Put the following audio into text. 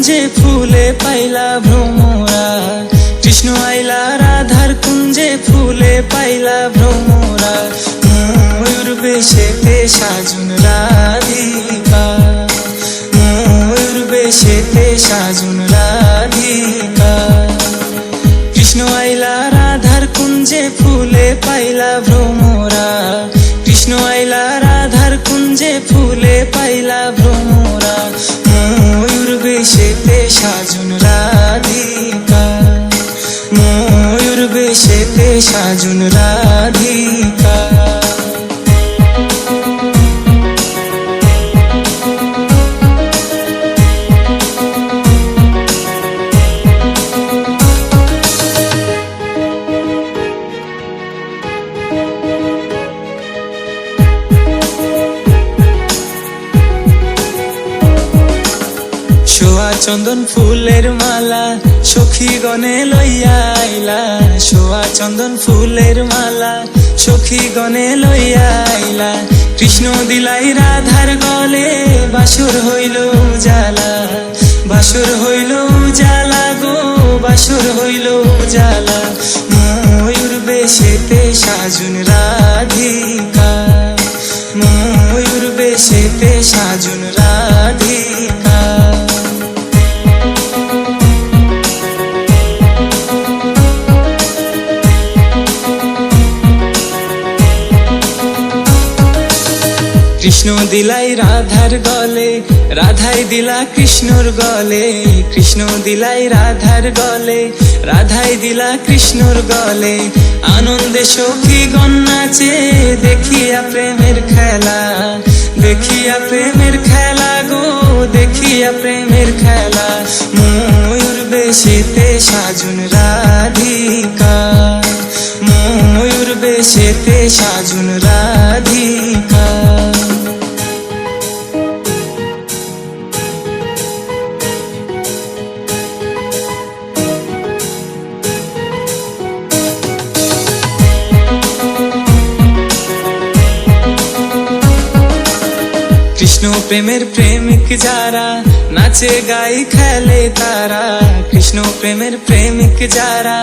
কুঞ্জে ফুলে পাইলা ভ্রমরা। কৃষ্ণ আইলা, রাধার কুঞ্জে ফুলে পাইলা ভ্রমরা। ময়ূর বেশেতে সাজুন রাধিকা। ময়ূর বেশেতে সাজুন রাধিকা। কৃষ্ণ আইলা, রাধার কুঞ্জে ফুলে পাইলা ভ্রমরা। কৃষ্ণ আইলা সাজুন রাধিকা। চন্দন ফুলের মালা সখী গনে লইয়া আইলা। সোয়া চন্দন ফুলের মালা, সখী গনে লইয়া আইলা। কৃষ্ণ দিলাই রাধার গলে, বাসুর হইল উজালা। বাসুর হইল উজালা গো, বাসুর হইল উজালা। ময়ূর বেশেতে সাজুন রাধিকা। ময়ূর বেশেতে সাজুন কৃষ্ণ দিলাই রাধার গলে, রাধাই দিলা কৃষ্ণর গলে। কৃষ্ণ দিলাই রাধার গলে, রাধাই দিলা কৃষ্ণর গলে। আনন্দে সখী গন্নাচে, দেখিয়া প্রেমের খেলা। দেখিয়া প্রেমের খেলা গো, দেখিয়া প্রেমের খেলা। ময়ূর বেশেতে সাজুন রাধিকা। ময়ূর বেশেতে সাজুন রাধিকা কৃষ্ণ প্রেমের প্রেমিক যারা নাচে গাই খেলে তারা কৃষ্ণ প্রেমের প্রেমিক যারা